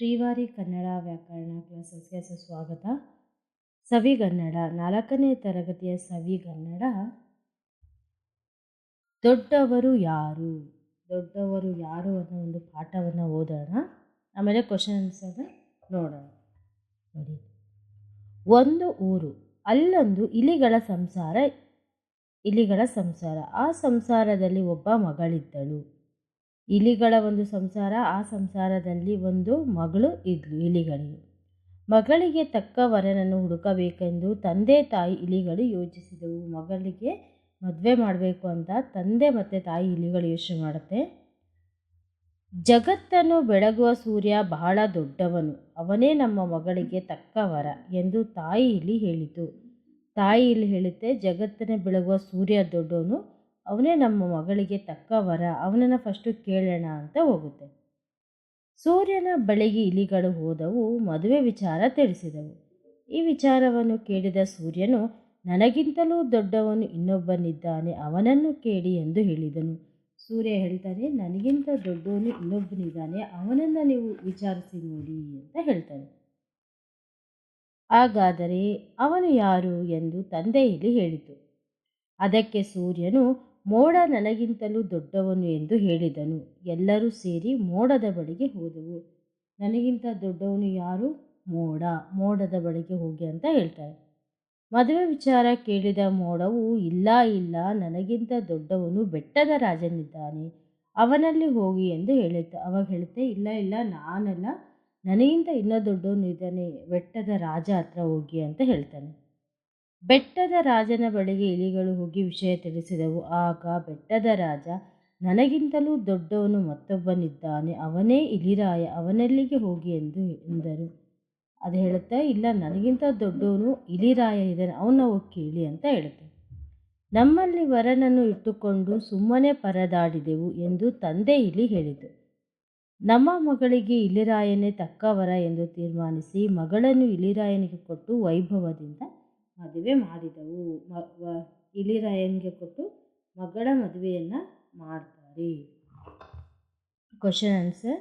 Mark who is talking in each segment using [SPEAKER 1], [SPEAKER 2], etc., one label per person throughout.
[SPEAKER 1] ಶ್ರೀವಾರಿ ಕನ್ನಡ ವ್ಯಾಕರಣ ಕ್ಲಾಸಸ್ಗೆ ಸುಸ್ವಾಗತ. ಸವಿಗನ್ನಡ ನಾಲ್ಕನೇ ತರಗತಿಯ ಸವಿಗನ್ನಡ ದೊಡ್ಡವರು ಯಾರು? ದೊಡ್ಡವರು ಯಾರು ಅನ್ನೋ ಒಂದು ಪಾಠವನ್ನು ಓದೋಣ. ಆಮೇಲೆ ಕ್ವಶನ್ ಆನ್ಸರ್ನ ನೋಡೋಣ. ನೋಡಿ. ಒಂದು ಊರು, ಅಲ್ಲೊಂದು ಇಲಿಗಳ ಸಂಸಾರ ಇಲಿಗಳ ಸಂಸಾರ. ಆ ಸಂಸಾರದಲ್ಲಿ ಒಬ್ಬ ಮಗಳಿದ್ದಳು. ಇಲಿಗಳ ಒಂದು ಸಂಸಾರ, ಆ ಸಂಸಾರದಲ್ಲಿ ಒಂದು ಮಗಳು ಇದ್ಲು ಇಲಿಗಳಿಗೆ. ಮಗಳಿಗೆ ತಕ್ಕ ವರನನ್ನು ಹುಡುಕಬೇಕೆಂದು ತಂದೆ ತಾಯಿ ಇಲಿಗಳು ಯೋಚಿಸಿದವು. ಮಗಳಿಗೆ ಮದುವೆ ಮಾಡಬೇಕು ಅಂತ ತಂದೆ ಮತ್ತು ತಾಯಿ ಇಲಿಗಳು ಯೋಚನೆ ಮಾಡುತ್ತೆ. ಜಗತ್ತನ್ನು ಬೆಳಗುವ ಸೂರ್ಯ ಬಹಳ ದೊಡ್ಡವನು. ಅವನೇ ನಮ್ಮ ಮಗಳಿಗೆ ತಕ್ಕ ವರ ಎಂದು ತಾಯಿ ಇಲಿ ಹೇಳಿತು. ತಾಯಿ ಇಲ್ಲಿ ಹೇಳುತ್ತೆ, ಜಗತ್ತನ್ನು ಬೆಳಗುವ ಸೂರ್ಯ ದೊಡ್ಡವನು. ಅವನೇ ನಮ್ಮ ಮಗಳಿಗೆ ತಕ್ಕ ವರ, ಅವನನ್ನು ಫಸ್ಟು ಕೇಳೋಣ ಅಂತ ಹೋಗುತ್ತೆ. ಸೂರ್ಯನ ಬಳಿಗೆ ಇಲಿಗಳು ಹೋದವು, ಮದುವೆ ವಿಚಾರ ತಿಳಿಸಿದವು. ಈ ವಿಚಾರವನ್ನು ಕೇಳಿದ ಸೂರ್ಯನು, ನನಗಿಂತಲೂ ದೊಡ್ಡವನು ಇನ್ನೊಬ್ಬನಿದ್ದಾನೆ, ಅವನನ್ನು ಕೇಳಿ ಎಂದು ಹೇಳಿದನು. ಸೂರ್ಯ ಹೇಳ್ತಾನೆ, ನನಗಿಂತ ದೊಡ್ಡವನು ಇನ್ನೊಬ್ಬನಿದ್ದಾನೆ, ಅವನನ್ನು ನೀವು ವಿಚಾರಿಸಿ ನೋಡಿ ಅಂತ ಹೇಳ್ತಾನೆ. ಹಾಗಾದರೆ ಅವನು ಯಾರು ಎಂದು ತಂದೆ ಇಲ್ಲಿ ಹೇಳಿತು. ಅದಕ್ಕೆ ಸೂರ್ಯನು ಮೋಡ ನನಗಿಂತಲೂ ದೊಡ್ಡವನು ಎಂದು ಹೇಳಿದನು. ಎಲ್ಲರೂ ಸೇರಿ ಮೋಡದ ಬಳಿಗೆ ಹೋದವು. ನನಗಿಂತ ದೊಡ್ಡವನು ಯಾರು? ಮೋಡ. ಮೋಡದ ಬಳಿಗೆ ಹೋಗಿ ಅಂತ ಹೇಳ್ತಾರೆ. ಮದುವೆ ವಿಚಾರ ಕೇಳಿದ ಮೋಡವು, ಇಲ್ಲ ಇಲ್ಲ, ನನಗಿಂತ ದೊಡ್ಡವನು ಬೆಟ್ಟದ ರಾಜನಿದ್ದಾನೆ. ಅವನಲ್ಲಿ ಹೋಗಿ ಎಂದು ಹೇಳುತ್ತೆ, ಅವಾಗ ಹೇಳುತ್ತೆ, ಇಲ್ಲ ಇಲ್ಲ, ನಾನಲ್ಲ, ನನಗಿಂತ ಇನ್ನೂ ದೊಡ್ಡವನು ಇದ್ದಾನೆ, ಬೆಟ್ಟದ ರಾಜ ಹತ್ರ ಹೋಗಿ ಅಂತ ಹೇಳ್ತಾನೆ. ಬೆಟ್ಟದ ರಾಜನ ಬಳಿಗೆ ಇಲಿಗಳು ಹೋಗಿ ವಿಷಯ ತಿಳಿಸಿದವು. ಆಗ ಬೆಟ್ಟದ ರಾಜ, ನನಗಿಂತಲೂ ದೊಡ್ಡವನು ಮತ್ತೊಬ್ಬನಿದ್ದಾನೆ. ಅವನೇ ಇಲಿರಾಯ. ಅವನಲ್ಲಿಗೆ ಹೋಗಿ ಎಂದು ಎಂದರು. ಅದು ಹೇಳುತ್ತಾ, ಇಲ್ಲ, ನನಗಿಂತ ದೊಡ್ಡವನು ಇಲಿರಾಯ ಇದ್ದಾನೆ. ಅವನ ಕೇಳಿ ಅಂತ ಹೇಳುತ್ತೆ. ನಮ್ಮಲ್ಲಿ ವರನನ್ನು ಇಟ್ಟುಕೊಂಡು ಸುಮ್ಮನೆ ಪರದಾಡಿದೆವು ಎಂದು ತಂದೆ ಇಲಿ ಹೇಳಿತು. ನಮ್ಮ ಮಗಳಿಗೆ ಇಲಿರಾಯನೇ ತಕ್ಕ ವರ ಎಂದು ತೀರ್ಮಾನಿಸಿ ಮಗಳನ್ನು ಇಲಿರಾಯನಿಗೆ ಕೊಟ್ಟು ವೈಭವದಿಂದ ಮದುವೆ ಮಾಡಿದವು. ಮ ಇಲಿರಾಯನಿಗೆ ಕೊಟ್ಟು ಮಗಳ ಮದುವೆಯನ್ನು ಮಾಡ್ತಾರೆ. ಕ್ವಶನ್ ಆನ್ಸರ್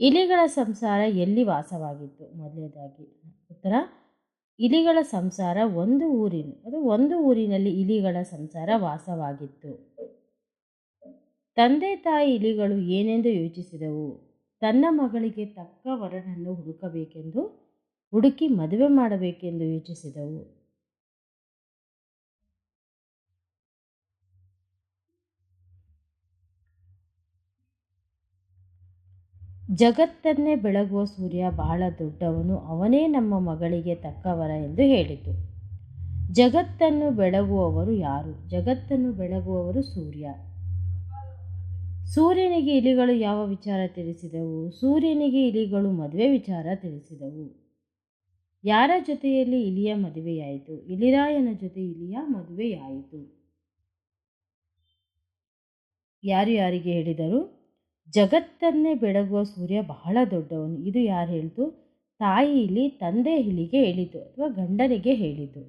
[SPEAKER 1] ಇಲಿಗಳ ಸಂಸಾರ ಎಲ್ಲಿ ವಾಸವಾಗಿತ್ತು? ಮೊದಲನೇದಾಗಿ ಉತ್ತರ, ಇಲಿಗಳ ಸಂಸಾರ ಒಂದು ಊರಿನ, ಅದು ಒಂದು ಊರಿನಲ್ಲಿ ಇಲಿಗಳ ಸಂಸಾರ ವಾಸವಾಗಿತ್ತು. ತಂದೆ ತಾಯಿ ಇಲಿಗಳು ಏನೆಂದು ಯೋಚಿಸಿದವು? ತನ್ನ ಮಗಳಿಗೆ ತಕ್ಕ ವರನನ್ನು ಹುಡುಕಬೇಕೆಂದು ಹುಡುಕಿ ಮದುವೆ ಮಾಡಬೇಕೆಂದು ಯೋಚಿಸಿದವು. ಜಗತ್ತನ್ನೇ ಬೆಳಗುವ ಸೂರ್ಯ ಬಹಳ ದೊಡ್ಡವನು, ಅವನೇ ನಮ್ಮ ಮಗಳಿಗೆ ತಕ್ಕವರ ಎಂದು ಹೇಳಿತು. ಜಗತ್ತನ್ನು ಬೆಳಗುವವರು ಯಾರು? ಜಗತ್ತನ್ನು ಬೆಳಗುವವರು ಸೂರ್ಯ. ಸೂರ್ಯನಿಗೆ ಇಲಿಗಳು ಯಾವ ವಿಚಾರ ತಿಳಿಸಿದವು? ಸೂರ್ಯನಿಗೆ ಇಲಿಗಳು ಮದುವೆ ವಿಚಾರ ತಿಳಿಸಿದವು. ಯಾರ ಜೊತೆಯಲ್ಲಿ ಇಲಿಯ ಮದುವೆಯಾಯಿತು? ಇಲಿರಾಯನ ಜೊತೆ ಇಲಿಯ ಮದುವೆಯಾಯಿತು. ಯಾರು ಯಾರಿಗೆ ಹೇಳಿದರು? ಜಗತ್ತನ್ನೇ ಬೆಳಗುವ ಸೂರ್ಯ ಬಹಳ ದೊಡ್ಡವನು. ಇದು ಯಾರು ಹೇಳಿತು? ತಾಯಿ ಇಲಿ ತಂದೆ ಇಲಿಗೆ ಹೇಳಿತು ಅಥವಾ ಗಂಡನಿಗೆ ಹೇಳಿತು.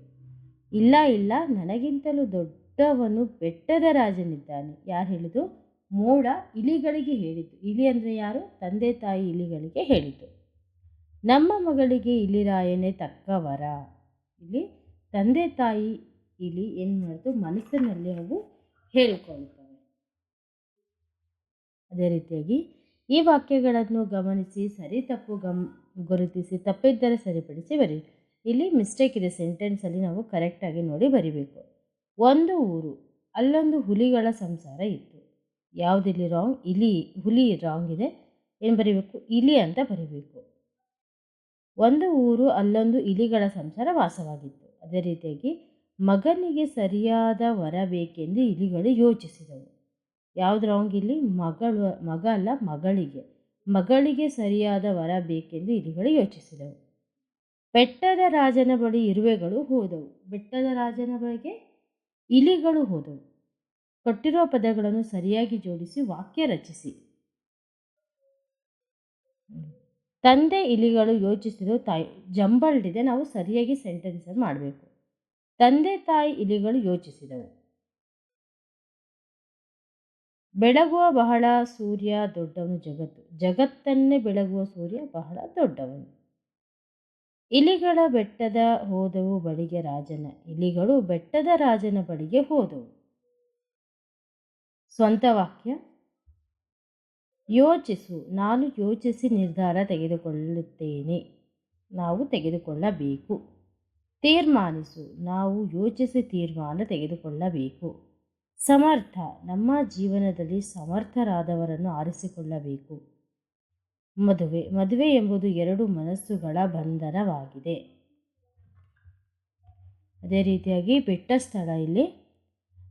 [SPEAKER 1] ಇಲ್ಲ ಇಲ್ಲ, ನನಗಿಂತಲೂ ದೊಡ್ಡವನು ಬೆಟ್ಟದ ರಾಜನಿದ್ದಾನೆ. ಯಾರು ಹೇಳಿದು ಮೋಡ ಇಲಿಗಳಿಗೆ ಹೇಳಿತು. ಇಲಿ ಅಂದರೆ ಯಾರು? ತಂದೆ ತಾಯಿ ಇಲಿಗಳಿಗೆ ಹೇಳಿತು. ನಮ್ಮ ಮಗಳಿಗೆ ಇಲಿರಾಯನೇ ತಕ್ಕ ವರ. ಇಲ್ಲಿ ತಂದೆ ತಾಯಿ ಇಲ್ಲಿ ಏನು ಮಾಡಿತು? ಮನಸ್ಸಿನಲ್ಲಿ ಅವು ಹೇಳ್ಕೊಳ್ತವೆ ಅದೇ ರೀತಿಯಾಗಿ ಈ ವಾಕ್ಯಗಳನ್ನು ಗಮನಿಸಿ, ಸರಿ ತಪ್ಪು ಗಮ್, ಗುರುತಿಸಿ, ತಪ್ಪಿದ್ದರೆ ಸರಿಪಡಿಸಿ ಬರಿ ಇಲ್ಲಿ ಮಿಸ್ಟೇಕ್ ಇದೆ ಸೆಂಟೆನ್ಸಲ್ಲಿ ನಾವು ಕರೆಕ್ಟಾಗಿ ನೋಡಿ ಬರಿಬೇಕು. ಒಂದು ಊರು, ಅಲ್ಲೊಂದು ಹುಲಿಗಳ ಸಂಸಾರ ಇತ್ತು. ಯಾವುದಿಲ್ಲಿ ರಾಂಗ್ ಇಲಿ ಹುಲಿ ರಾಂಗ್ ಇದೆ. ಏನು ಬರಿಬೇಕು? ಇಲಿ ಅಂತ ಬರಿಬೇಕು. ಒಂದು ಊರು ಅಲ್ಲೊಂದು ಇಲಿಗಳ ಸಂಸಾರ ವಾಸವಾಗಿತ್ತು. ಅದೇ ರೀತಿಯಾಗಿ ಮಗನಿಗೆ ಸರಿಯಾದ ವರ ಬೇಕೆಂದು ಇಲಿಗಳು ಯೋಚಿಸಿದವು. ಯಾವುದು ರಾಂಗ್ ಇಲ್ಲಿ? ಮಗಳು, ಮಗ ಅಲ್ಲ, ಮಗಳಿಗೆ. ಮಗಳಿಗೆ ಸರಿಯಾದ ವರ ಬೇಕೆಂದು ಇಲಿಗಳು ಯೋಚಿಸಿದವು. ಬೆಟ್ಟದ ರಾಜನ ಬಳಿ ಇರುವೆಗಳು ಹೋದವು. ಬೆಟ್ಟದ ರಾಜನ ಬಳಿಗೆ ಇಲಿಗಳು ಹೋದವು. ಕೊಟ್ಟಿರುವ ಪದಗಳನ್ನು ಸರಿಯಾಗಿ ಜೋಡಿಸಿ ವಾಕ್ಯ ರಚಿಸಿ. ತಂದೆ ಇಲಿಗಳು ಯೋಚಿಸಿದ್ರು ತಾಯಿ ಜಂಬಲ್ಡ್ ಇದೆ ನಾವು ಸರಿಯಾಗಿ ಸೆಂಟೆನ್ಸ್ ಮಾಡಬೇಕು. ತಂದೆ ತಾಯಿ ಇಲಿಗಳು ಯೋಚಿಸಿದವು. ಬೆಳಗುವ ಬಹಳ ಸೂರ್ಯ ದೊಡ್ಡವನು ಜಗತ್ತು, ಜಗತ್ತನ್ನೇ ಬೆಳಗುವ ಸೂರ್ಯ ಬಹಳ ದೊಡ್ಡವನು. ಇಲಿಗಳ ಬೆಟ್ಟದ ಹೋದವು ಬಳಿಗೆ ರಾಜನ, ಇಲಿಗಳು ಬೆಟ್ಟದ ರಾಜನ ಬಳಿಗೆ ಹೋದವು. ಸ್ವಂತ ವಾಕ್ಯ ಯೋಚಿಸು. ನಾನು ಯೋಚಿಸಿ ನಿರ್ಧಾರ ತೆಗೆದುಕೊಳ್ಳುತ್ತೇನೆ. ನಾವು ತೆಗೆದುಕೊಳ್ಳಬೇಕು. ತೀರ್ಮಾನಿಸು. ನಾವು ಯೋಚಿಸಿ ತೀರ್ಮಾನ ತೆಗೆದುಕೊಳ್ಳಬೇಕು. ಸಮರ್ಥ. ನಮ್ಮ ಜೀವನದಲ್ಲಿ ಸಮರ್ಥರಾದವರನ್ನು ಆರಿಸಿಕೊಳ್ಳಬೇಕು. ಮದುವೆ. ಮದುವೆ ಎಂಬುದು ಎರಡು ಮನಸ್ಸುಗಳ ಬಂಧನವಾಗಿದೆ. ಅದೇ ರೀತಿಯಾಗಿ ಬೆಟ್ಟ ಸ್ಥಳ ಇಲ್ಲಿ.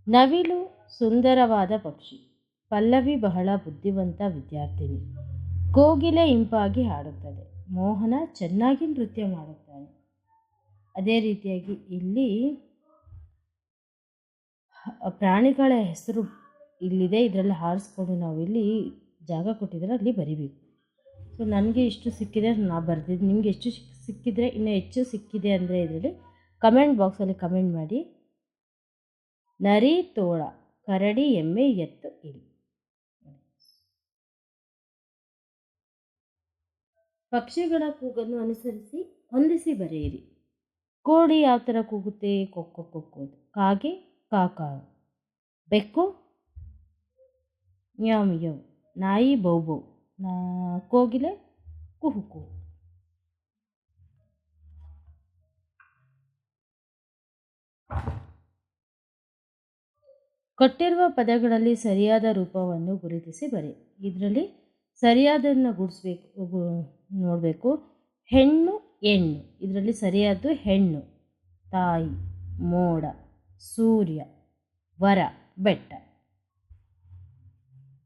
[SPEAKER 1] ನವಿಲು ಸುಂದರವಾದ ಪಕ್ಷಿ. ಪಲ್ಲವಿ ಬಹಳ ಬುದ್ಧಿವಂತ ವಿದ್ಯಾರ್ಥಿನಿ. ಕೋಗಿಲೆ ಇಂಪಾಗಿ ಹಾಡುತ್ತದೆ. ಮೋಹನ ಚೆನ್ನಾಗಿ ನೃತ್ಯ ಮಾಡುತ್ತಾನೆ. ಅದೇ ರೀತಿಯಾಗಿ ಇಲ್ಲಿ ಪ್ರಾಣಿಗಳ ಹೆಸರು ಇಲ್ಲಿದೆ. ಇದರಲ್ಲಿ ಹಾರಿಸ್ಕೊಂಡು ನಾವು ಇಲ್ಲಿ ಜಾಗ ಕೊಟ್ಟಿದ್ರೆ ಅಲ್ಲಿ ಬರಿಬೇಕು. ಸೊ ನನಗೆ ಇಷ್ಟು ಸಿಕ್ಕಿದೆ. ನಾ ಬರ್ದಿದ್ದು ನಿಮಗೆ ಎಷ್ಟು ಸಿಕ್ಕಿದರೆ, ಇನ್ನೂ ಹೆಚ್ಚು ಸಿಕ್ಕಿದೆ ಅಂದರೆ ಇದರಲ್ಲಿ ಕಮೆಂಟ್ ಬಾಕ್ಸಲ್ಲಿ ಕಮೆಂಟ್ ಮಾಡಿ. ನರಿ ತೋಳ, ಕರಡಿ ಎಮ್ಮೆ ಎತ್ತು ಇಲಿ ಪಕ್ಷಿಗಳ ಕೂಗನ್ನು ಅನುಸರಿಸಿ ಹೊಂದಿಸಿ ಬರೆಯಿರಿ. ಕೋಳಿ ಯಾವ ಥರ ಕೂಗುತ್ತೆ, ಕೊಕ್ಕೊ ಕೊಕ್ಕೋದು ಕಾಗೆ ಕಾಕ. ಬೆಕ್ಕು ಮ್ಯಾವ್ ಯವ್ ನಾಯಿ ಬೌ ಬೌ. ನಾ ಕೋಗಿಲೆ ಕುಹುಕು ಕುಹು. ಕೊಟ್ಟಿರುವ ಪದಗಳಲ್ಲಿ ಸರಿಯಾದ ರೂಪವನ್ನು ಗುರುತಿಸಿ ಬರೆ. ಇದರಲ್ಲಿ ಸರಿಯಾದನ್ನು ಗುಡಿಸ್ಬೇಕು ನೋಡಬೇಕು. ಹೆಣ್ಣು ಹೆಣ್ಣು. ಇದರಲ್ಲಿ ಸರಿಯಾದ್ದು ಹೆಣ್ಣು. ತಾಯಿ, ಮೋಡ, ಸೂರ್ಯ, ವರ, ಬೆಟ್ಟ.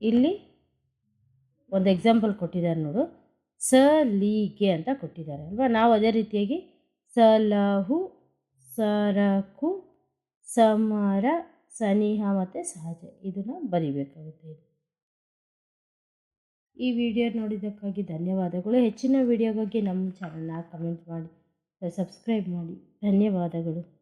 [SPEAKER 1] ಇಲ್ಲಿ ಒಂದು ಎಕ್ಸಾಂಪಲ್ ಕೊಟ್ಟಿದ್ದಾರೆ ನೋಡು. ಸ ಲೀಗೆ ಅಂತ ಕೊಟ್ಟಿದ್ದಾರೆ ಅಲ್ವಾ? ನಾವು ಅದೇ ರೀತಿಯಾಗಿ ಸಲಹು ಸರಕು ಸಮರ ಸನಿಹ ಮತ್ತು ಸಹಜ ಇದನ್ನು ಬರಿಬೇಕಾಗುತ್ತೆ ಈ ವಿಡಿಯೋ ನೋಡಿದ್ದಕ್ಕಾಗಿ ಧನ್ಯವಾದಗಳು. ಹೆಚ್ಚಿನ ವಿಡಿಯೋಗಾಗಿ ನಮ್ಮ ಚಾನಲ್ನ ಕಮೆಂಟ್ ಮಾಡಿ ಸಬ್ಸ್ಕ್ರೈಬ್ ಮಾಡಿ. ಧನ್ಯವಾದಗಳು.